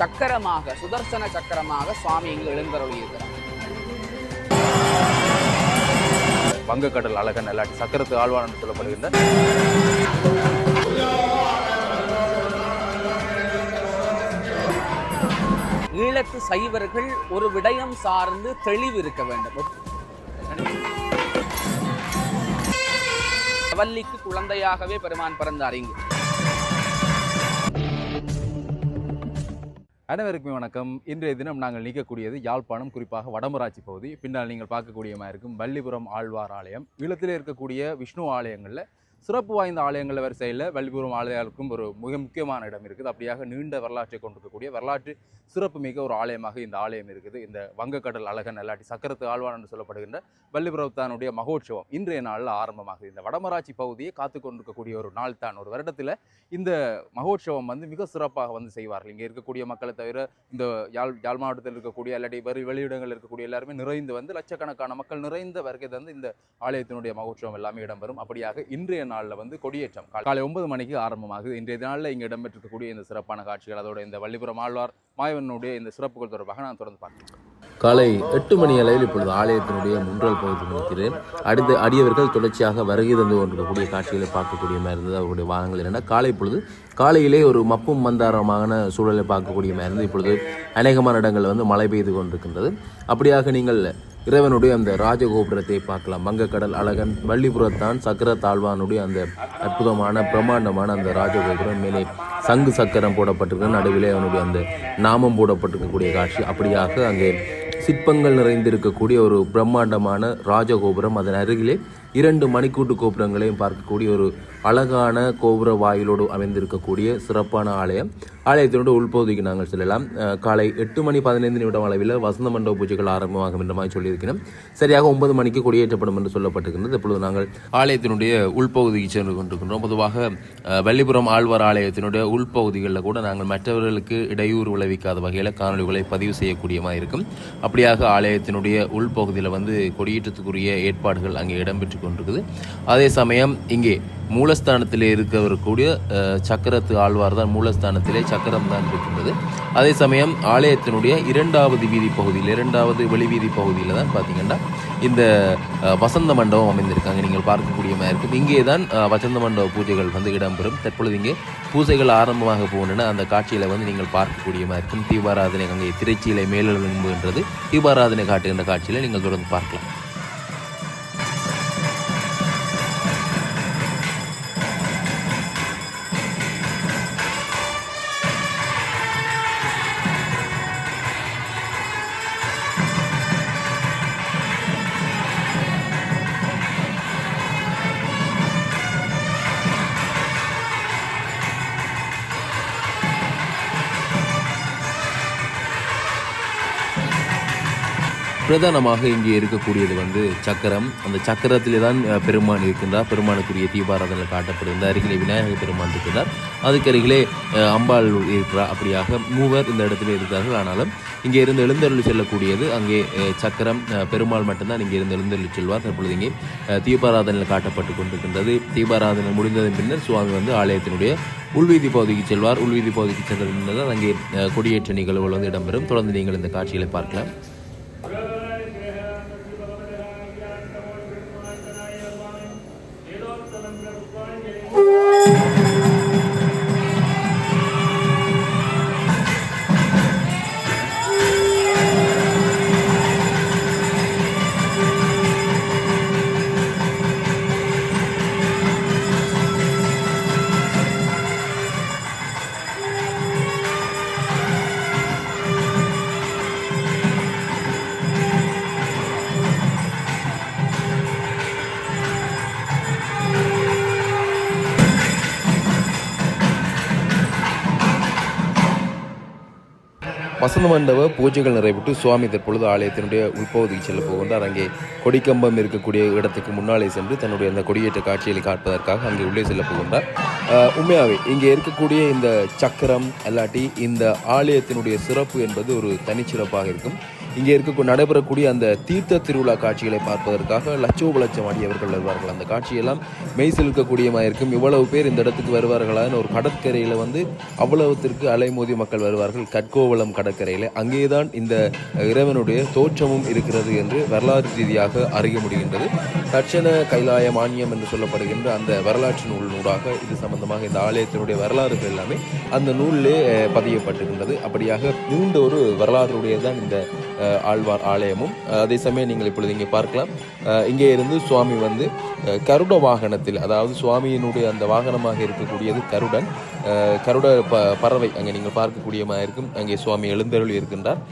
சக்கரமாக சுதர்சன சக்கரமாக சுவாமி இங்கு எழுந்தருளி இருக்கிறார் வங்கக்கடல் அழகன் அல்லாட்டி சக்கரத்து ஆழ்வான் சொல்லப்படுகின்ற ஈழத்து சைவர்கள் ஒரு விடயம் சார்ந்து தெளிவு இருக்க வேண்டும். வள்ளிக்கு குழந்தையாகவே பெருமான் பிறந்தார் இங்கு. அனைவருக்குமே வணக்கம். இன்றைய தினம் நாங்கள் நீக்கக்கூடியது யாழ்ப்பாணம் குறிப்பாக வடமராட்சி பகுதி. பின்னால் நீங்கள் பார்க்கக்கூடியமாக இருக்கும் வள்ளிபுரம் ஆழ்வார் ஆலயம். இல்லத்தில் இருக்கக்கூடிய விஷ்ணு ஆலயங்களில் சிறப்பு வாய்ந்த ஆலயங்கள் வரிசையில் வள்ளிபுரம் ஆலயங்களுக்கும் ஒரு மிக முக்கியமான இடம் இருக்குது. அப்படியாக நீண்ட வரலாற்றை கொண்டிருக்கக்கூடிய வரலாற்று சிறப்புமிக்க ஒரு ஆலயமாக இந்த ஆலயம் இருக்குது. இந்த வங்கக்கடல் அழகன் அல்லாட்டி சக்கரத்து ஆழ்வான் என்று சொல்லப்படுகின்ற வள்ளிபுரத்தானுடைய மகோற்சவம் இன்றைய நாளில் ஆரம்பமாகுது. இந்த வடமராட்சி பகுதியை காத்து கொண்டிருக்கக்கூடிய ஒரு நாள் தான். ஒரு வருடத்தில் இந்த மகோற்சவம் வந்து மிக சிறப்பாக வந்து செய்வார்கள். இங்கே இருக்கக்கூடிய மக்களை தவிர இந்த யாழ் யாழ் மாவட்டத்தில் இருக்கக்கூடிய இல்லாட்டி வெளி வெளியிடங்களில் இருக்கக்கூடிய எல்லாருமே நிறைந்து வந்து லட்சக்கணக்கான மக்கள் நிறைந்த வருகை தந்து இந்த ஆலயத்தினுடைய மகோற்சவம் எல்லாமே இடம்பெறும். அப்படியாக இன்றைய நாளில் வந்து கொடியேற்றம். காலை ஒன்பது மணிக்கு ஆரம்பமாகுது. இன்றைய நாளில் இங்கே இடம்பெற்றிருக்கக்கூடிய இந்த சிறப்பான காட்சிகள் அதோட இந்த வள்ளிபுரம் ஆழ்வார் மாயவனுடைய இந்த சிறப்புகள் தொடர்பாக நான் தொடர்ந்து பார்க்கிறேன். காலை எட்டு மணி அளவில் இப்பொழுது ஆலயத்தினுடைய முன்றல் பகுதி நிற்கிறேன். அடுத்து அடியவர்கள் தொடர்ச்சியாக வருகை தந்து கொண்டிருக்கக்கூடிய காட்சிகளை பார்க்கக்கூடிய மாதிரி இருந்தது. அவருடைய வாகனங்கள் என்னென்னா காலை பொழுது காலையிலே ஒரு மப்பும் மந்தாரமான சூழலை பார்க்கக்கூடிய மாதிரி இருந்தது. இப்பொழுது அநேகமான இடங்கள் வந்து மழை பெய்து கொண்டிருக்கின்றது. அப்படியாக நீங்கள் இறைவனுடைய அந்த ராஜகோபுரத்தை பார்க்கலாம். வங்கக்கடல் அழகன் வள்ளிபுரத்தான் சக்கர தாழ்வானுடைய அந்த அற்புதமான பிரம்மாண்டமான அந்த ராஜகோபுரம் மேலே சங்கு சக்கரம் போடப்பட்டிருக்கு. நடுவிலே அவனுடைய அந்த நாமம் போடப்பட்டிருக்கக்கூடிய காட்சி. அப்படியாக அங்கே சிற்பங்கள் நிறைந்திருக்கக்கூடிய ஒரு பிரம்மாண்டமான ராஜகோபுரம். அதன் அருகிலே இரண்டு மணிக்கூட்டு கோபுரங்களையும் பார்க்கக்கூடிய ஒரு அழகான கோபுர வாயிலோடு அமைந்திருக்கக்கூடிய சிறப்பான ஆலயம். ஆலயத்தினோட உள்பகுதிக்கு நாங்கள் செல்லலாம். காலை எட்டு மணி பதினைந்து நிமிடம் அளவில் வசந்த மண்டப பூஜைகள் ஆரம்பமாகும் என்ற மாதிரி சொல்லியிருக்கிறோம். சரியாக ஒன்பது மணிக்கு கொடியேற்றப்படும் என்று சொல்லப்பட்டிருக்கின்றது. இப்பொழுது நாங்கள் ஆலயத்தினுடைய உள்பகுதிக்கு சென்று கொண்டிருக்கின்றோம். பொதுவாக வள்ளிபுரம் ஆழ்வார் ஆலயத்தினுடைய உள்பகுதிகளில் கூட நாங்கள் மற்றவர்களுக்கு இடையூறு விளைவிக்காத வகையில் காணொலிகளை பதிவு செய்யக்கூடியமாக இருக்கும். அப்படியாக ஆலயத்தினுடைய உள்பகுதியில் வந்து கொடியேற்றத்துக்குரிய ஏற்பாடுகள் அங்கே இடம்பெற்று கொண்டிருக்குது. அதே சமயம் இங்கே மூலஸ்தானத்திலே இருக்கக்கூடிய சக்கரத்து ஆழ்வார் தான் மூலஸ்தானத்திலே சக்கரம் தான் இருக்கின்றது. அதே சமயம் ஆலயத்தினுடைய இரண்டாவது வீதி பகுதியில் இரண்டாவது வெளி வீதி பகுதியில் தான் பார்த்தீங்கன்னா இந்த வசந்த மண்டபம் அமைந்திருக்காங்க. நீங்கள் பார்க்கக்கூடிய மாதிரி இருக்கும். இங்கே தான் வசந்த மண்டப பூஜைகள் வந்து இடம்பெறும். தற்பொழுது இங்கே பூஜைகள் ஆரம்பமாக போகின்றன. அந்த காட்சியில் வந்து நீங்கள் பார்க்கக்கூடிய மாதிரி இருக்கும். தீபாராதனை அங்கே திருச்சியிலே மேலெழும்புகின்றது. தீபாராதனை காட்டுகின்ற காட்சியில் நீங்கள் தொடர்ந்து பார்க்கலாம். பிரதானமாக இங்கே இருக்கக்கூடியது வந்து சக்கரம். அந்த சக்கரத்திலே தான் பெருமான் இருக்கின்றார். பெருமானுக்குரிய தீபாராதனை காட்டப்படுகிறது அருகிலே விநாயகர் பெருமான் இருக்கிறார் அதுக்கு அருகிலே அம்பாள் இருக்கிறார் அப்படியாக மூவர் இந்த இடத்துல இருக்கிறார்கள். ஆனாலும் இங்கே இருந்து எழுந்தருள் செல்லக்கூடியது அங்கே சக்கரம் பெருமாள் மட்டும்தான் இங்கே இருந்து எழுந்தருள் செல்வார். தற்பொழுது இங்கே தீபாராதனையில் காட்டப்பட்டு கொண்டிருக்கின்றது. தீபாராதனை முடிந்ததன் பின்னர் சுவாமி வந்து ஆலயத்தினுடைய உள்வீதி பகுதிக்கு செல்வார். உள்வீதி பகுதிக்கு சென்ற பின்னர் தான் அங்கே கொடியேற்ற நிகழ்வுகள் வந்து இடம்பெறும். தொடர்ந்து நீங்கள் இந்த காட்சிகளை பார்க்கலாம். வசந்த மண்டப பூஜைகள் நிறைவிட்டு சுவாமி தற்பொழுது ஆலயத்தினுடைய உள்பகுதிக்கு செல்ல போகின்றார். அங்கே கொடிக்கம்பம் இருக்கக்கூடிய இடத்துக்கு முன்னாலே சென்று தன்னுடைய அந்த கொடியேற்ற காட்சிகளை காட்பதற்காக அங்கே உள்ளே செல்ல போகின்றார். உண்மையாகவே இங்கே இருக்கக்கூடிய இந்த சக்கரம் அல்லாட்டி இந்த ஆலயத்தினுடைய சிறப்பு என்பது ஒரு தனிச்சிறப்பாக இருக்கும். இங்கே இருக்க நடைபெறக்கூடிய அந்த தீர்த்த திருவிழா காட்சிகளை பார்ப்பதற்காக லட்சோப லட்சம் அடியவர்கள் வருவார்கள். அந்த காட்சியெல்லாம் மெய் சிலுக்கக்கூடியமாக இருக்கும். இவ்வளவு பேர் இந்த இடத்துக்கு வருவார்களான்னு ஒரு கடற்கரையில் வந்து அவ்வளவுத்திற்கு அலைமோதி மக்கள் வருவார்கள். கட்கோவளம் கடற்கரையில். அங்கேதான் இந்த இறைவனுடைய தோற்றமும் இருக்கிறது என்று வரலாற்று ரீதியாக அறிய முடிகின்றது. தட்சண கைலாய மானியம் என்று சொல்லப்படுகின்ற அந்த வரலாற்று நூல் நூலாக இது சம்பந்தமாக இந்த ஆலயத்தினுடைய வரலாறுகள் எல்லாமே அந்த நூலிலே பதியப்பட்டிருக்கின்றது. அப்படியாக நீண்ட ஒரு வரலாறுடையதான் இந்த ஆழ்வார் ஆலயமும். அதே சமயம் நீங்கள் இப்பொழுது இங்கே பார்க்கலாம். இங்கே இருந்து சுவாமி வந்து கருட வாகனத்தில் அதாவது சுவாமியினுடைய அந்த வாகனமாக இருக்கக்கூடியது கருடன். கருட ப பறவை அங்கே நீங்கள் பார்க்கக்கூடியமாக இருக்கும் அங்கே சுவாமி எழுந்தருள் இருக்கின்றார்.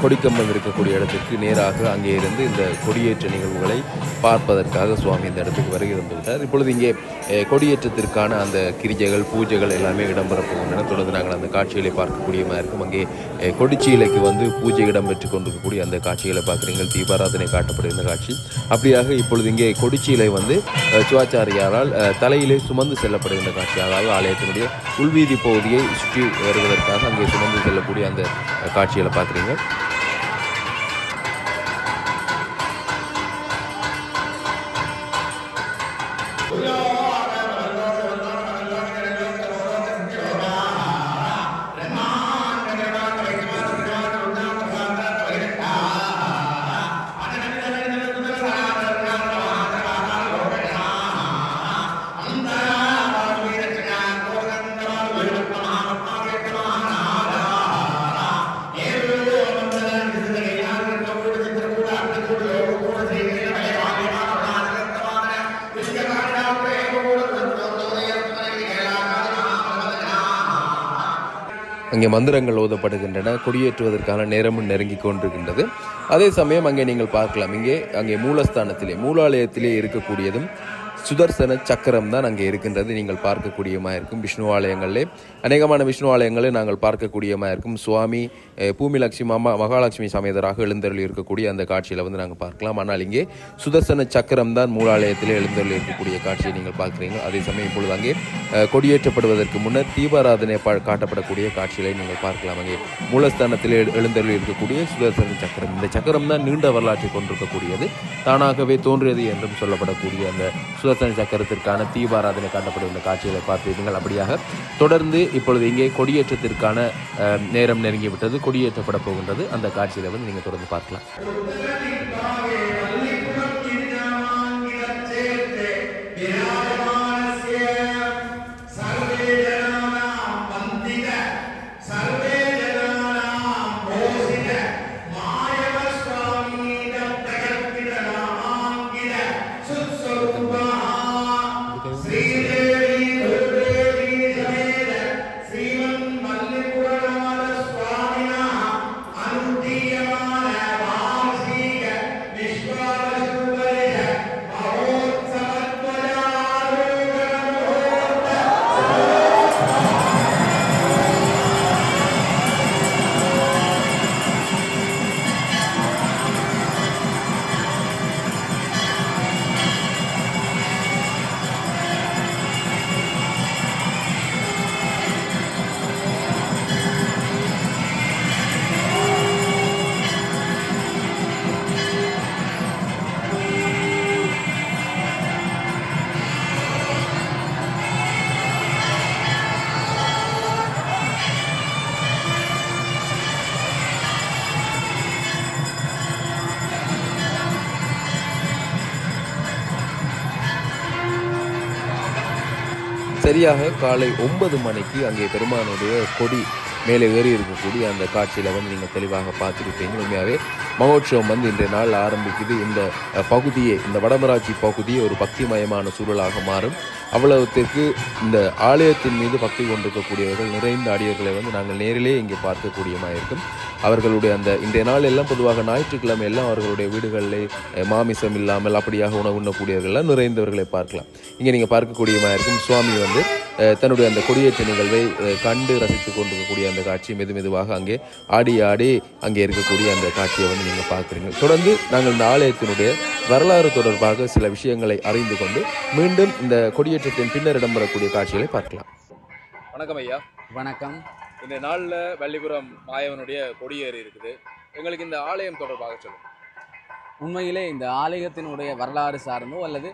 கொடிக்கம்பம் இருக்கக்கூடிய இடத்திற்கு நேராக அங்கே இருந்து இந்த கொடியேற்ற நிகழ்வுகளை பார்ப்பதற்காக சுவாமி இந்த இடத்துக்கு வருகை தந்து விட்டார் இப்பொழுது இங்கே கொடியேற்றத்திற்கான அந்த கிரிஜைகள் பூஜைகள் எல்லாமே இடம்பெறப் போகின்றன. தொடர்ந்து நாங்கள் அந்த காட்சிகளை பார்க்கக்கூடிய மாதிரி இருக்கும். அங்கே கொடிச்சீலைக்கு வந்து பூஜை இடம்பெற்று கொண்டிருக்கக்கூடிய அந்த காட்சிகளை பார்க்குறீங்க தீபாராதனை காட்டப்படுகின்ற காட்சி. அப்படியாக இப்பொழுது இங்கே கொடிச்சீலை வந்து சிவாச்சாரியாரால் தலையிலே சுமந்து செல்லப்படுகின்ற காட்சி. அதாவது ஆலயத்தினுடைய உள்வீதி பகுதியை சுற்றி வருவதற்காக அங்கே சுமந்து செல்லக்கூடிய அந்த காட்சிகளை பார்க்குறீங்க இங்கே மந்திரங்கள் ஓதப்படுகின்றன கொடியேற்றுவதற்கான நேரமும் நெருங்கி கொண்டிருக்கின்றது. அதே சமயம் அங்கே நீங்கள் பார்க்கலாம் இங்கே அங்கே மூலஸ்தானத்திலே மூலாலயத்திலே இருக்கக்கூடியதும் சுதர்சன சக்கரம் தான் அங்கே இருக்கின்றது. நீங்கள் பார்க்கக்கூடியமாக இருக்கும் விஷ்ணு ஆலயங்களிலே. அநேகமான விஷ்ணு ஆலயங்களை நாங்கள் பார்க்கக்கூடியமாக இருக்கும். சுவாமி அஹ், பூமி லட்சுமி அம்மா மகாலட்சுமி சமேதராக எழுந்தருள் இருக்கக்கூடிய அந்த காட்சியில் வந்து நாங்கள் பார்க்கலாம். ஆனால் இங்கே சுதர்சன சக்கரம் தான் மூலாலயத்திலே எழுந்தருளி இருக்கக்கூடிய காட்சியை நீங்கள் பார்க்குறீங்க அதே சமயம் இப்பொழுது அங்கே கொடியேற்றப்படுவதற்கு முன்னர் தீபாராதனை பா- காட்டப்படக்கூடிய காட்சிகளை நீங்கள் பார்க்கலாம். அங்கே மூலஸ்தானத்தில் எழுந்தருள் இருக்கக்கூடிய சுதர்சன சக்கரம். இந்த சக்கரம் தான் நீண்ட வரலாற்றை கொண்டிருக்கக்கூடியது. தானாகவே தோன்றியது என்றும் சொல்லப்படக்கூடிய அந்த சுதர்சன சக்கரத்திற்கான தீபாராதனை காட்டப்படுகின்ற காட்சிகளை பார்த்திருப்பீங்கள் அப்படியாக தொடர்ந்து இப்பொழுது இங்கே கொடியேற்றத்திற்கான அஹ், நேரம் நெருங்கிவிட்டது. கொடியேற்றப்பட போகின்றது. அந்த காட்சியில வந்து நீங்கள் தொடர்ந்து பார்க்கலாம். சரியாக காலை ஒன்பது மணிக்கு அங்கே பெருமானுடைய கொடி மேலே ஏறி இருக்கக்கூடிய அந்த காட்சியில் வந்து நீங்கள் தெளிவாக பார்த்துருப்பீங்க உண்மையாகவே மகோற்சவம் வந்து இன்றைய நாள் ஆரம்பிக்குது. இந்த பகுதியே இந்த வடமராட்சி பகுதியே ஒரு பக்திமயமான சூழலாக மாறும். அவ்வளவுத்திற்கு இந்த ஆலயத்தின் மீது பக்தி கொண்டிருக்கக்கூடியவர்கள் நிறைந்த அடியர்களை வந்து நாங்கள் நேரிலே இங்கே பார்க்கக்கூடியமாக இருக்கும். அவர்களுடைய அந்த இன்றைய நாள் எல்லாம் பொதுவாக ஞாயிற்றுக்கிழமை எல்லாம் அவர்களுடைய வீடுகளிலே மாமிசம் இல்லாமல் அப்படியாக உணவு உண்ணக்கூடியவர்கள்லாம் நிறைந்தவர்களை பார்க்கலாம். இங்கே நீங்கள் பார்க்கக்கூடியமாக இருக்கும். சுவாமி வந்து தன்னுடைய அந்த கொடியேற்ற நிகழ்வை கண்டு ரசித்து கொண்டிருக்கக்கூடிய அந்த காட்சி மெது மெதுவாக அங்கே ஆடி ஆடி அங்கே இருக்கக்கூடிய அந்த காட்சியை வந்து நீங்கள் பார்க்குறீங்க. தொடர்ந்து நாங்கள் இந்த ஆலயத்தினுடைய வரலாறு தொடர்பாக சில விஷயங்களை அறிந்து கொண்டு மீண்டும் இந்த கொடியேற்றத்தின் பின்னர் இடம்பெறக்கூடிய காட்சிகளை பார்க்கலாம். வணக்கம் ஐயா. வணக்கம். இந்த நாளில் வள்ளிபுரம் மாயவனுடைய கொடியேறி இருக்குது. எங்களுக்கு இந்த ஆலயம் தொடர்பாக சொல்லுங்கள் உண்மையிலே இந்த ஆலயத்தினுடைய வரலாறு சார்ந்தோ அல்லது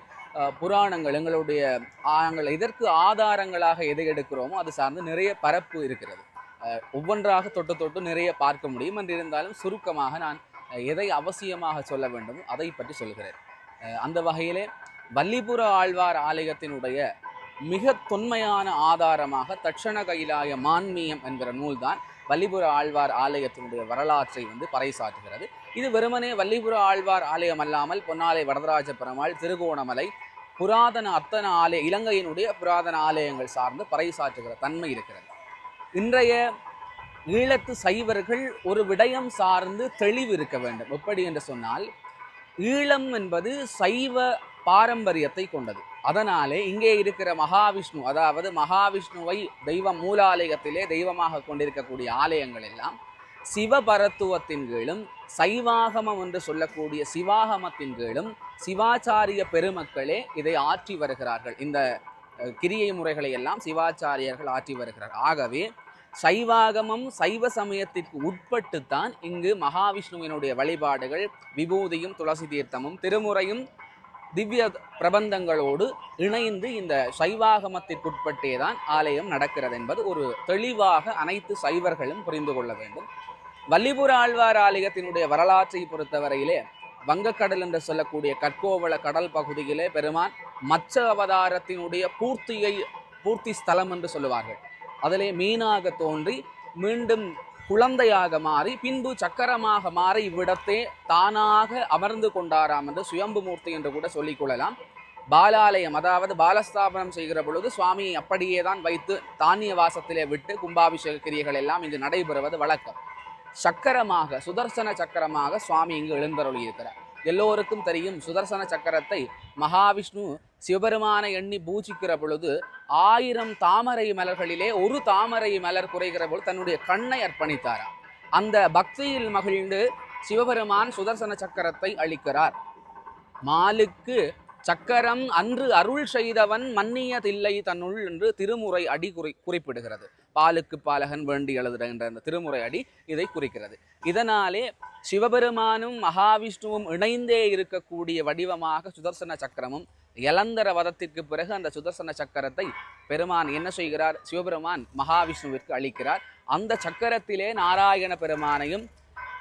புராணங்கள் எங்களுடைய நாங்கள் இதற்கு ஆதாரங்களாக எதை எடுக்கிறோமோ அது சார்ந்து நிறைய பரப்பு இருக்கிறது. ஒவ்வொன்றாக தொட்டு தொட்டு நிறைய பார்க்க முடியும். என்று இருந்தாலும் சுருக்கமாக நான் எதை அவசியமாக சொல்ல வேண்டுமோ அதை பற்றி சொல்கிறேன். அந்த வகையிலே வல்லிபுர ஆழ்வார் ஆலயத்தினுடைய மிக தொன்மையான ஆதாரமாக தட்சண கைலாய மான்மியம் என்கிற நூல்தான் வல்லிபுர ஆழ்வார் ஆலயத்தினுடைய வரலாற்றை வந்து பறைசாற்றுகிறது. இது வெறுமனே வள்ளிபுர ஆழ்வார் ஆலயம் அல்லாமல் பொன்னாலை வரதராஜ பெருமாள் திருகோணமலை புராதன அத்தன ஆலய இலங்கையினுடைய புராதன ஆலயங்கள் சார்ந்து பறைசாற்றுகிற தன்மை இருக்கிறது. இன்றைய ஈழத்து சைவர்கள் ஒரு விடயம் சார்ந்து தெளிவு இருக்க வேண்டும். எப்படி என்று சொன்னால் ஈழம் என்பது சைவ பாரம்பரியத்தை கொண்டது. அதனாலே இங்கே இருக்கிற மகாவிஷ்ணு அதாவது மகாவிஷ்ணுவை தெய்வ மூலாலயத்திலே தெய்வமாக கொண்டிருக்கக்கூடிய ஆலயங்கள் எல்லாம் சிவபரத்துவத்தின் கீழும் சைவாகமம் என்று சொல்லக்கூடிய சிவாகமத்தின் கீழும் சிவாச்சாரிய பெருமக்களே இதை ஆற்றி வருகிறார்கள். இந்த கிரியை முறைகளை எல்லாம் சிவாச்சாரியர்கள் ஆற்றி வருகிறார். ஆகவே சைவாகமம் சைவ சமயத்திற்கு உட்பட்டுத்தான் இங்கு மகாவிஷ்ணுவினுடைய வழிபாடுகள் விபூதியும் துளசி தீர்த்தமும் திருமுறையும் திவ்ய பிரபந்தங்களோடு இணைந்து இந்த சைவாகமத்திற்குட்பட்டே தான் ஆலயம் நடக்கிறது என்பது ஒரு தெளிவாக அனைத்து சைவர்களும் புரிந்து கொள்ள வேண்டும். வல்லிபுர ஆழ்வார் ஆலயத்தினுடைய வரலாற்றை பொறுத்தவரையிலே வங்கக்கடல் என்று சொல்லக்கூடிய கற்கோவள கடல் பகுதியிலே பெருமான் மச்ச அவதாரத்தினுடைய பூர்த்தியை பூர்த்தி ஸ்தலம் என்று சொல்லுவார்கள். அதிலே மீனாக தோன்றி மீண்டும் குழந்தையாக மாறி பின்பு சக்கரமாக மாறி இவ்விடத்தே தானாக அமர்ந்து கொண்டாராம் என்று சுயம்பு மூர்த்தி என்று கூட சொல்லிக் கொள்ளலாம். பாலாலயம் அதாவது பாலஸ்தாபனம் செய்கிற பொழுது சுவாமியை அப்படியே தான் வைத்து தானிய வாசத்திலே விட்டு கும்பாபிஷேக கிரியைகள் எல்லாம் இங்கு நடைபெறுவது வழக்கம். சக்கரமாக சுதர்சன சக்கரமாக சுவாமி இங்கு எழுந்தருளியிருக்கிறார். எல்லோருக்கும் தெரியும் சுதர்சன சக்கரத்தை மகாவிஷ்ணு சிவபெருமானை எண்ணி பூஜிக்கிற பொழுது ஆயிரம் தாமரை மலர்களிலே ஒரு தாமரை மலர் குறைகிற பொழுது தன்னுடைய கண்ணை அர்ப்பணித்தாராம் அந்த பக்தியில் மகிழ்ந்து சிவபெருமான் சுதர்சன சக்கரத்தை அளிக்கிறார். மாலுக்கு சக்கரம் அன்று அருள் செய்தவன் மன்னியதில்லை தன்னுள் என்று திருமுறை அடி குறி குறிப்பிடுகிறது. பாலுக்கு பாலகன் வேண்டி எழுதுகின்ற அந்த திருமுறை அடி இதை குறிக்கிறது. இதனாலே சிவபெருமானும் மகாவிஷ்ணுவும் இணைந்தே இருக்கக்கூடிய வடிவமாக சுதர்சன சக்கரமும் இளந்தர வதத்திற்கு பிறகு அந்த சுதர்சன சக்கரத்தை பெருமான் என்ன செய்கிறார்? சிவபெருமான் மகாவிஷ்ணுவிற்கு அளிக்கிறார். அந்த சக்கரத்திலே நாராயண பெருமானையும்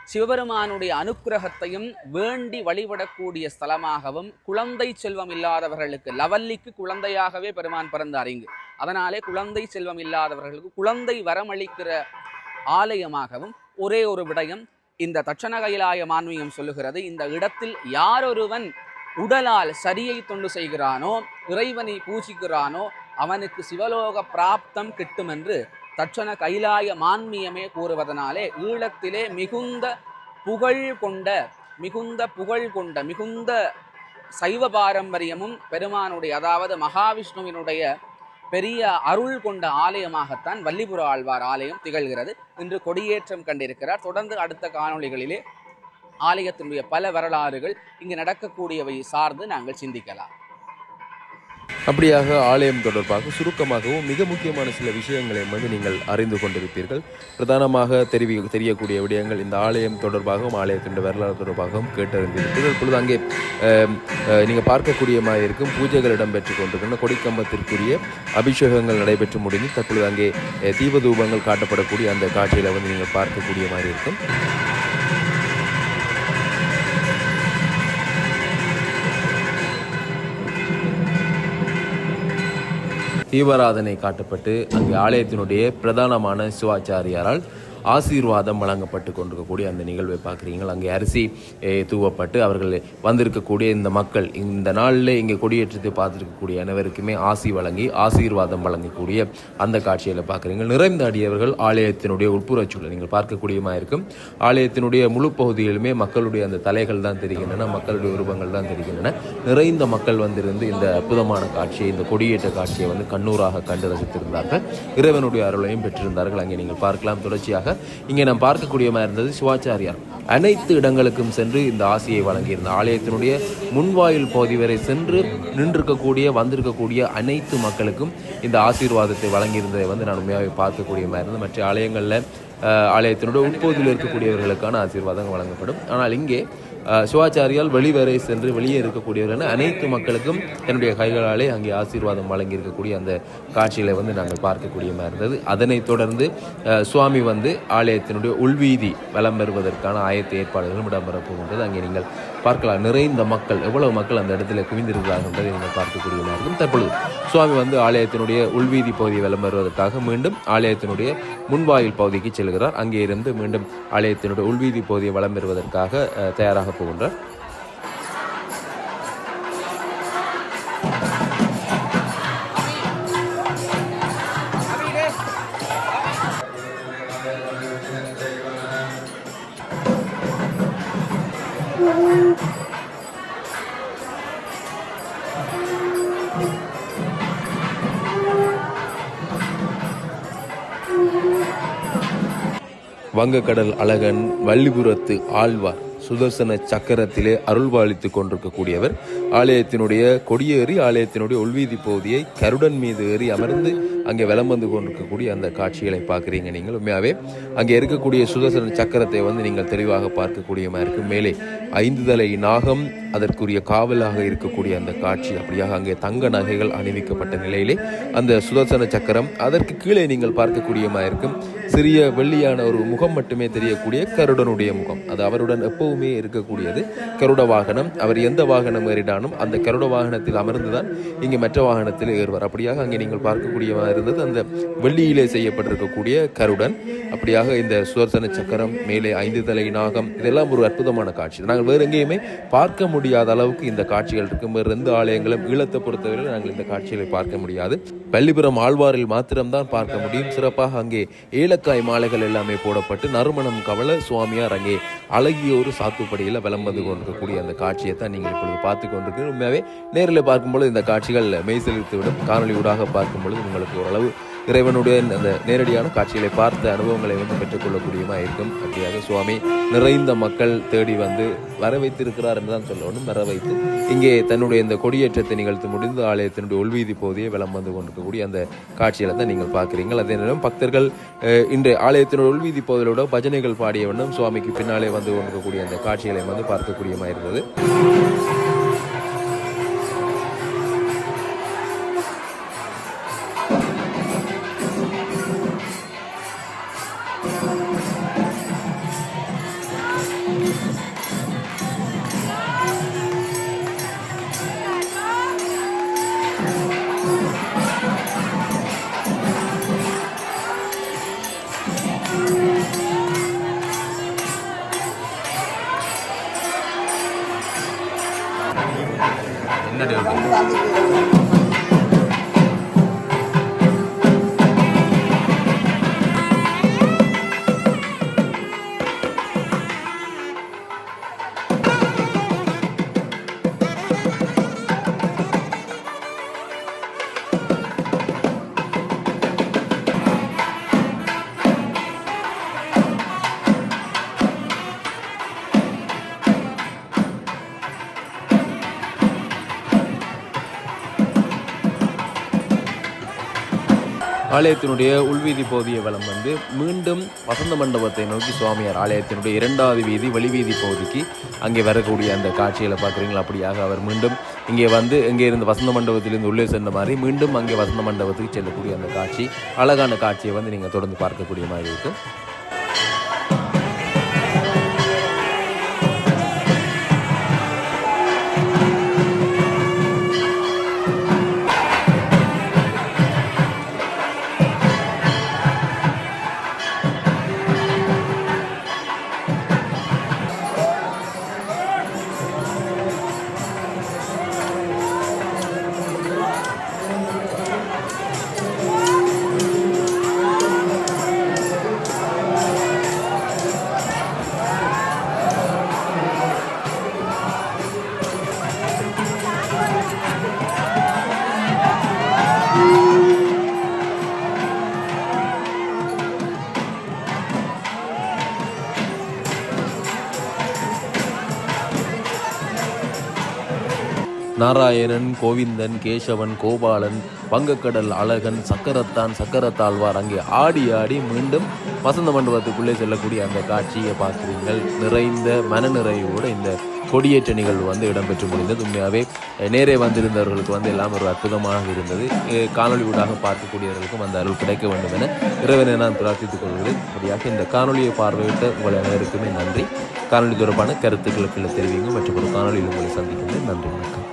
சிவபெருமானுடைய அனுக்கிரகத்தையும் வேண்டி வழிபடக்கூடிய ஸ்தலமாகவும் குழந்தை செல்வம் இல்லாதவர்களுக்கு லவல்லிக்கு குழந்தையாகவே பெருமான் பிறந்தார் இங்கு. அதனாலே குழந்தை செல்வம் இல்லாதவர்களுக்கு குழந்தை வரமளிக்கிற ஆலயமாகவும் ஒரே ஒரு விடயம் இந்த தட்சண கைலாய மான்மியம் சொல்லுகிறது. இந்த இடத்தில் யாரொருவன் உடலால் சரியை தொண்டு செய்கிறானோ இறைவனை பூஜிக்கிறானோ அவனுக்கு சிவலோக பிராப்தம் கிட்டும் என்று தட்சண கைலாய மான்மியமே கூறுவதனாலே ஈழத்திலே மிகுந்த புகழ் கொண்ட மிகுந்த புகழ் கொண்ட மிகுந்த சைவ பாரம்பரியமும் பெருமானுடைய அதாவது மகாவிஷ்ணுவினுடைய பெரிய அருள் கொண்ட ஆலயமாகத்தான் வல்லிபுர ஆழ்வார் ஆலயம் திகழ்கிறது. இன்று கொடியேற்றம் கண்டிருக்கிறார். தொடர்ந்து அடுத்த காணொளிகளிலே ஆலயத்தினுடைய பல வரலாறுகள் இங்கு நடக்கக்கூடியவை சார்ந்து நாங்கள் சிந்திக்கலாம். அப்படியாக ஆலயம் தொடர்பாக சுருக்கமாகவும் மிக முக்கியமான சில விஷயங்களை வந்து நீங்கள் அறிந்து கொண்டிருப்பீர்கள். பிரதானமாக தெரிவி தெரியக்கூடிய விடயங்கள் இந்த ஆலயம் தொடர்பாகவும் ஆலயத்தின் வரலாறு தொடர்பாகவும் கேட்டறிந்திருப்பீர்கள். இப்பொழுது அங்கே நீங்கள் பார்க்கக்கூடிய மாதிரி இருக்கும். பூஜைகள் இடம்பெற்று கொண்டிருக்கின்ற கொடிக்கம்பத்திற்குரிய அபிஷேகங்கள் நடைபெற்று முடிந்து தற்பொழுது அங்கே தீபதூபங்கள் காட்டப்படக்கூடிய அந்த காட்சியில் வந்து நீங்கள் பார்க்கக்கூடிய மாதிரி இருக்கும். தீவராதனை காட்டப்பட்டு அங்கே ஆலயத்தினுடைய பிரதானமான சிவாச்சாரியாரால் ஆசீர்வாதம் வழங்கப்பட்டு கொண்டிருக்கக்கூடிய அந்த நிகழ்வை பார்க்குறீங்கள் அங்கே அரிசி தூவப்பட்டு அவர்கள் வந்திருக்கக்கூடிய இந்த மக்கள் இந்த நாளில் இங்கே கொடியேற்றத்தை பார்த்துருக்கக்கூடிய அனைவருக்குமே ஆசி வழங்கி ஆசீர்வாதம் வழங்கக்கூடிய அந்த காட்சியில் பார்க்குறீங்க நிறைந்த அடியவர்கள் ஆலயத்தினுடைய உட்புற சூழல் நீங்கள் பார்க்கக்கூடியமாக இருக்கும். ஆலயத்தினுடைய முழு பகுதியிலுமே மக்களுடைய அந்த தலைகள் தான் தெரிகின்றன மக்களுடைய உருவங்கள் தான் தெரிகின்றன. நிறைந்த மக்கள் வந்திருந்து இந்த அற்புதமான காட்சியை இந்த கொடியேற்ற காட்சியை வந்து கண்ணூராக கண்டு ரசித்திருந்தார்கள். இறைவனுடைய அருளையும் பெற்றிருந்தார்கள். அங்கே நீங்கள் பார்க்கலாம். தொடர்ச்சியாக இங்கே நாம் பார்க்கக்கூடியமாக இருந்தது சிவாச்சாரியார். அனைத்து இடங்களுக்கும் சென்று இந்த ஆசையை வழங்கியிருந்த ஆலயத்தினுடைய முன்வாயில் பகுதி வரை சென்று நின்றிருக்கக்கூடிய வந்திருக்கக்கூடிய அனைத்து மக்களுக்கும் இந்த ஆசீர்வாதத்தை வழங்கியிருந்ததை வந்து நான் உண்மையாகவே பார்க்கக்கூடியமாக இருந்தது மற்ற ஆலயங்களில் ஆலயத்தினுடைய உட்பகுதியில் இருக்கக்கூடியவர்களுக்கான ஆசீர்வாதம் வழங்கப்படும். ஆனால் இங்கே சிவாச்சாரியால் வெளிவரை சென்று வெளியே இருக்கக்கூடியவர்கள் அனைத்து மக்களுக்கும் தன்னுடைய கைகளாலே அங்கே ஆசீர்வாதம் வழங்கியிருக்கக்கூடிய அந்த காட்சிகளை வந்து நாங்கள் பார்க்கக்கூடியமா இருந்தது. அதனைத் தொடர்ந்து சுவாமி வந்து ஆலயத்தினுடைய உள்வீதி வலம் பெறுவதற்கான ஆயத்த ஏற்பாடுகளும் இடம்பெறப் போகின்றது. அங்கே நீங்கள் பார்க்கலாம். நிறைந்த மக்கள் எவ்வளவு மக்கள் அந்த இடத்துல குவிந்திருக்கிறார்கள் என்பதை நீங்கள் பார்க்கக்கூடியதாக இருக்கும் தற்பொழுது சுவாமி வந்து ஆலயத்தினுடைய உள்வீதி பகுதியை வலம் பெறுவதற்காக மீண்டும் ஆலயத்தினுடைய முன்வாயில் பகுதிக்கு செல்கிறார். அங்கே இருந்து மீண்டும் ஆலயத்தினுடைய உள்வீதி பகுதியை வளம் பெறுவதற்காக தயாராக போகின்றார். வங்கக்கடல் அழகன் வள்ளிபுரத்து ஆழ்வார் சுதர்சன சக்கரத்திலே அருள்பாலித்து கொண்டிருக்கக்கூடியவர். ஆலயத்தினுடைய கொடியேறி ஆலயத்தினுடைய உள்வீதி பகுதியை கருடன் மீது ஏறி அமர்ந்து அங்கே வலம் வந்து கொண்டிருக்கக்கூடிய அந்த காட்சிகளை பார்க்குறீங்க நீங்கள். உண்மையாகவே அங்கே இருக்கக்கூடிய சுதர்சன சக்கரத்தை வந்து நீங்கள் தெளிவாக பார்க்கக்கூடியமா இருக்கும் மேலே ஐந்து தலை நாகம் அதற்குரிய காவலாக இருக்கக்கூடிய அந்த காட்சி. அப்படியாக அங்கே தங்க நகைகள் அணிவிக்கப்பட்ட நிலையிலே அந்த சுதர்சன சக்கரம் அதற்கு கீழே நீங்கள் பார்க்கக்கூடியமா இருக்கும் சிறிய வெள்ளியான ஒரு முகம் மட்டுமே தெரியக்கூடிய கருடனுடைய முகம். அது அவருடன் எப்பவுமே இருக்கக்கூடியது. கருட வாகனம் அவர் எந்த வாகனம் ஏறிடானும் அந்த கருட வாகனத்தில் அமர்ந்துதான் இங்கே மற்ற வாகனத்தில் ஏறுவார். அப்படியாக அங்கே நீங்கள் பார்க்கக்கூடியவா இருந்தது. அந்த வெள்ளியிலே செய்யப்பட்டிருக்கக்கூடிய கருடன் அப்படியாக இந்த சுதர்சன சக்கரம் மேலே ஐந்து தலை நாகம் இதெல்லாம் ஒரு அற்புதமான காட்சி. நாங்கள் வேறு எங்கேயுமே பார்க்க முடியாத அளவுக்கு இந்த காட்சிகள் இருக்கும். வேறு எந்த ஆலயங்களும் ஈழத்தை பொறுத்தவரை நாங்கள் இந்த காட்சிகளை பார்க்க முடியாது. பள்ளிபுரம் ஆழ்வாரில் மாத்திரம்தான் பார்க்க முடியும். சிறப்பாக அங்கே ஏலக்காய் மாலைகள் எல்லாமே போடப்பட்டு நறுமணம் கவல சுவாமியார் அங்கே அழகிய ஒரு சாத்துப்படியில் விளம் வந்து கொண்டிருக்கக்கூடிய அந்த காட்சியை தான் நீங்கள் இப்பொழுது பார்த்து கொண்டிருக்கீங்க உண்மையாகவே நேரில் பார்க்கும்பொழுது இந்த காட்சிகள் மெய்செலுத்து விடும் காணொலி ஊடாக பார்க்கும் பொழுது உங்களுக்கு ஓரளவு இறைவனுடைய அந்த நேரடியான காட்சிகளை பார்த்த அனுபவங்களை வந்து பெற்றுக்கொள்ளக்கூடியமா இருக்கும். அப்படியாக சுவாமி நிறைந்த மக்கள் தேடி வந்து வர வைத்திருக்கிறார் என்று தான் சொல்லணும் வர வைத்து இங்கே தன்னுடைய இந்த கொடியேற்றத்தை நிகழ்த்து முடிந்து ஆலயத்தினுடைய உள்வீதி பகுதியை விளம் வந்து கொண்டிருக்கக்கூடிய அந்த காட்சிகளை தான் நீங்கள் பார்க்குறீங்கள் அதே நேரம் பக்தர்கள் அஹ், இன்று ஆலயத்தினுடைய உள்வீதி பகுதியோட பஜனைகள் பாடிய வண்ணம் சுவாமிக்கு பின்னாலே வந்து கொண்டிருக்கக்கூடிய அந்த காட்சிகளை வந்து பார்க்கக்கூடியமா இருந்தது. ஆலயத்தினுடைய உள்வீதி போதிய வலம் வந்து மீண்டும் வசந்த மண்டபத்தை நோக்கி சுவாமியார் ஆலயத்தினுடைய இரண்டாவது வீதி வெளிவீதி பகுதிக்கு அங்கே வரக்கூடிய அந்த காட்சிகளை பார்க்குறீங்களா? அப்படியாக அவர் மீண்டும் இங்கே வந்து இங்கே இருந்து வசந்த மண்டபத்திலிருந்து உள்ளே சென்ற மாதிரி மீண்டும் அங்கே வசந்த மண்டபத்துக்கு செல்லக்கூடிய அந்த காட்சி அழகான காட்சியை வந்து நீங்கள் தொடர்ந்து பார்க்கக்கூடிய மாதிரி இருக்கும் நாராயணன் கோவிந்தன் கேசவன் கோபாலன் வங்கக்கடல் அழகன் சக்கரத்தான் சக்கரத்தாழ்வார் அங்கே ஆடி ஆடி மீண்டும் வசந்த மண்டபத்துக்குள்ளே செல்லக்கூடிய அந்த காட்சியை பார்க்குறீங்கள் நிறைந்த மனநிறைவோடு இந்த கொடியேற்ற நிகழ்வு வந்து இடம்பெற்று முடிந்தது. உண்மையாகவே நேரே வந்திருந்தவர்களுக்கு வந்து எல்லாம் ஒரு அற்புதமாக இருந்தது. காணொலி காணொளி ஊடாக பார்க்கக்கூடியவர்களுக்கும் அந்த அருள் கிடைக்க வேண்டும் என இறைவனை நான் பிரார்த்தித்துக் கொள்கிறேன். அப்படியாக இந்த காணொளியை பார்வையிட்ட உங்கள் அனைவருக்குமே நன்றி. காணொளி தொடர்பான கருத்துக்களுக்கு தெரிவிங்க மற்றும் ஒரு காணொலியில் உங்களை சந்திக்கின்றேன் நன்றி வணக்கம்.